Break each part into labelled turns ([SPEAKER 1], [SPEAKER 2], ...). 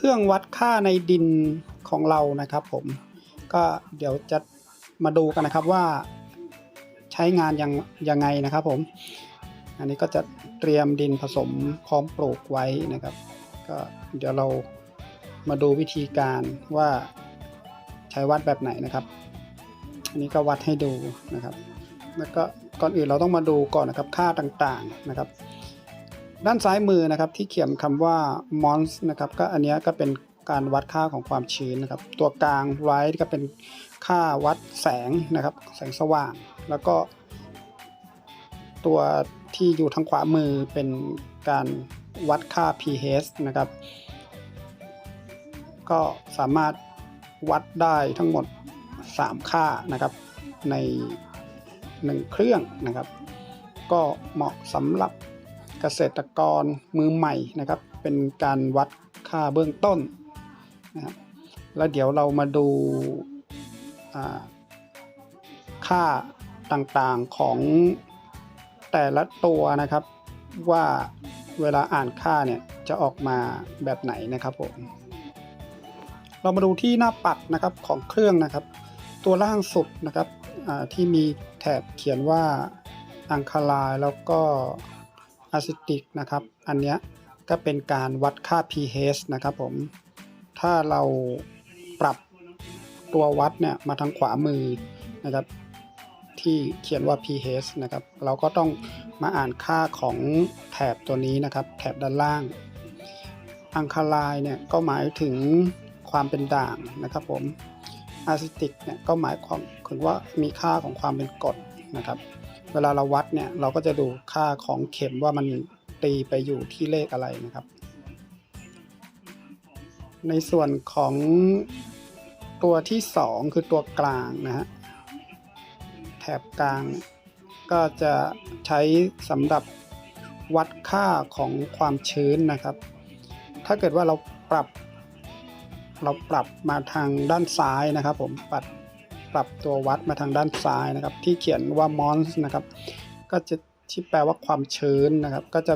[SPEAKER 1] เครื่องวัดค่าในดินของเรานะครับ ผมก็เดี๋ยวจะมาดูกันนะครับว่าใช้งานยังยังไงนะครับ ผม อันนี้ก็จะเตรียมดินผสมพร้อมปลูกไว้นะครับ ก็เดี๋ยวเรามาดูวิธีการว่าใช้วัดแบบไหนนะครับ อันนี้ก็วัดให้ดูนะครับ แล้วก็ก่อนอื่นเราต้องมาดูก่อนนะครับค่าต่างๆนะครับ ด้านซ้ายมือนะครับที่เขียนคำว่า mons นะครับก็อันนี้ก็เป็นการวัดค่าของความชื้นนะครับ ตัวกลาง right ก็เป็นค่าวัดแสงนะครับ แสงสว่าง แล้วก็ ตัวที่อยู่ทางขวามือเป็นการวัดค่า pH นะครับ ก็สามารถวัดได้ทั้งหมด 3 ค่านะครับใน 1 เครื่องนะครับ ก็เหมาะสำหรับ เกษตรกรมือใหม่นะครับ เป็นการวัดค่าเบื้องต้นนะครับแล้วเดี๋ยวเรามาดูาค่าต่างๆของแต่ละตัวนะครับ ว่าเวลาอ่านค่าเนี่ยจะออกมาแบบไหนนะครับผมเรามาดูที่หน้าปัดนะครับของเครื่องนะครับ ตัวล่างสุดนะครับที่มีแถบเขียนว่าอังคาลายแล้วก็ อะซิติกนะครับ อันเนี้ยก็เป็นการวัดค่า pH นะครับผม ถ้าเราปรับตัววัดเนี่ยมาทางขวามือนะครับ ที่เขียนว่า pH นะครับ เราก็ต้องมาอ่านค่าของแถบตัวนี้นะครับ แถบด้านล่าง อังคาลายเนี่ยก็หมายถึงความเป็นด่างนะครับผมอะซิติกเนี่ยก็หมายความถึงว่ามีค่าของความเป็นกรดนะครับ เวลาเราวัดเนี่ยเราก็จะดูค่าของเข็มว่ามันตีไปอยู่ที่เลขอะไรนะครับ ในส่วนของตัวที่ 2 คือตัวกลางนะฮะแถบกลางก็จะใช้สำหรับวัดค่าของความชื้นนะครับ ถ้าเกิดว่าเราปรับ เราปรับมาทางด้านซ้ายนะครับ ผมปรับ ปรับตัววัดมาทางด้านซ้ายนะครับ ที่เขียนว่า mons นะครับ ก็จะที่แปลว่าความชื้นนะครับ ก็จะ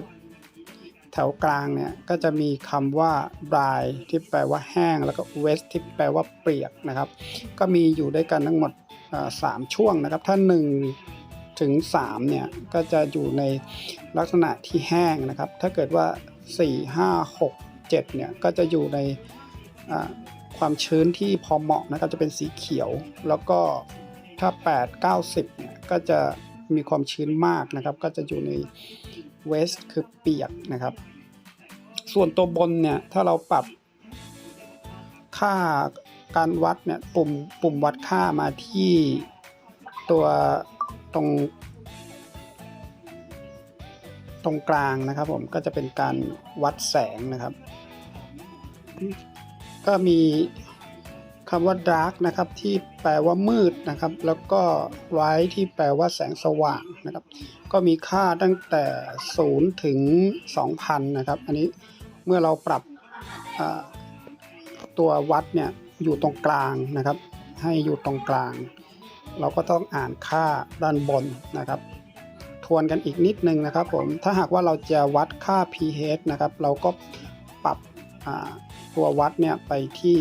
[SPEAKER 1] แถวกลางเนี่ยก็จะมีคำว่า dry ที่แปลว่าแห้ง แล้วก็ wet ที่แปลว่าเปียกนะครับ ก็มีอยู่ด้วยกันทั้งหมดสามช่วงนะครับ ถ้า 1 ถึง3เนี่ยก็จะอยู่ในลักษณะที่แห้งนะครับ ถ้าเกิดว่า 4 5 6 7เนี่ยก็จะอยู่ใน ความชื้นที่พอเหมาะนะครับจะเป็นสีเขียว แล้วก็ถ้า 8 90เนี่ยก็จะมีความชื้นมากนะครับ ก็จะอยู่ใน west คือเปียกนะครับ ส่วนตัวบนเนี่ยถ้าเราปรับค่าการวัดเนี่ยปุ่มปุ่มวัดค่ามาที่ตัวตรง ตรงกลางนะครับผมก็จะเป็นการวัดแสงนะครับ ก็มีคำว่า dark นะครับที่แปลว่ามืดนะครับ แล้วก็ light ที่แปลว่าแสงสว่างนะครับ ก็มีค่าตั้งแต่ 0 ถึง 2,000 นะครับ อันนี้เมื่อเราปรับตัววัดเนี่ยอยู่ตรงกลางนะครับ ให้อยู่ตรงกลาง เราก็ต้องอ่านค่าด้านบนนะครับ ทวนกันอีกนิดนึงนะครับผมถ้าหากว่าเราจะวัดค่า pH นะครับ เราก็ปรับ ตัววัดเนี่ยไปที่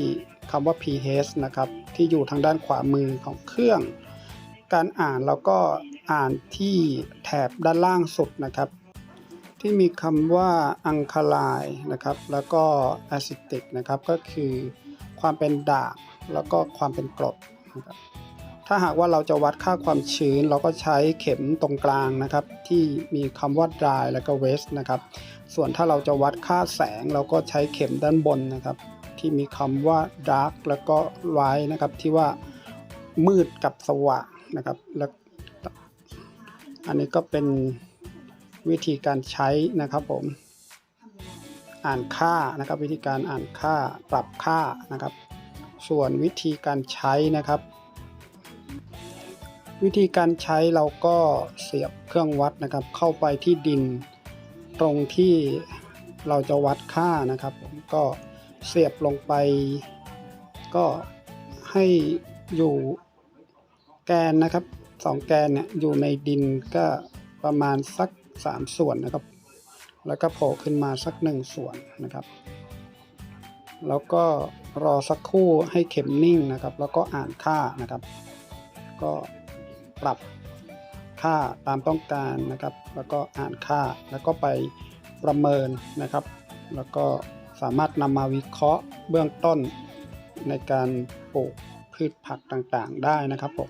[SPEAKER 1] คำว่า pH นะครับ ที่อยู่ทางด้านขวามือของเครื่อง การอ่านเราก็อ่านที่แถบด้านล่างสุดนะครับ ที่มีคำว่าอังคาลายนะครับ แล้วก็แอซิติกนะครับ ก็คือความเป็นด่างแล้วก็ความเป็นกรดนะครับ ถ้าหากว่าเราจะวัดค่าความชื้น เราก็ใช้เข็มตรงกลางนะครับ ที่มีคำว่า dry แล้วก็ west นะครับ ส่วนถ้าเราจะวัดค่าแสง เราก็ใช้เข็มด้านบนนะครับ ที่มีคำว่า dark แล้วก็ light นะครับที่ว่ามืดกับสว่างนะครับแล้วอันนี้ก็เป็นวิธีการใช้นะครับผมอ่านค่านะครับ วิธีการอ่านค่าปรับค่านะครับ ส่วนวิธีการใช้นะครับ วิธีการใช้เราก็เสียบเครื่องวัดนะครับ เข้าไปที่ดินตรงที่เราจะวัดค่านะครับผมก็เสียบลงไป ก็ให้อยู่แกนนะครับสองแกนเนี่ยอยู่ในดินก็ประมาณสัก 3 ส่วนนะครับ แล้วก็โผล่ขึ้นมาสักหนึ่งส่วนนะครับ แล้วก็รอสักครู่ให้เข็มนิ่งนะครับ แล้วก็อ่านค่านะครับ ก็ ปรับค่าตามต้องการนะครับ แล้วก็อ่านค่าแล้วก็ไปประเมินนะครับ แล้วก็สามารถนำมาวิเคราะห์เบื้องต้นในการปลูกพืชผักต่างๆ ได้นะครับผม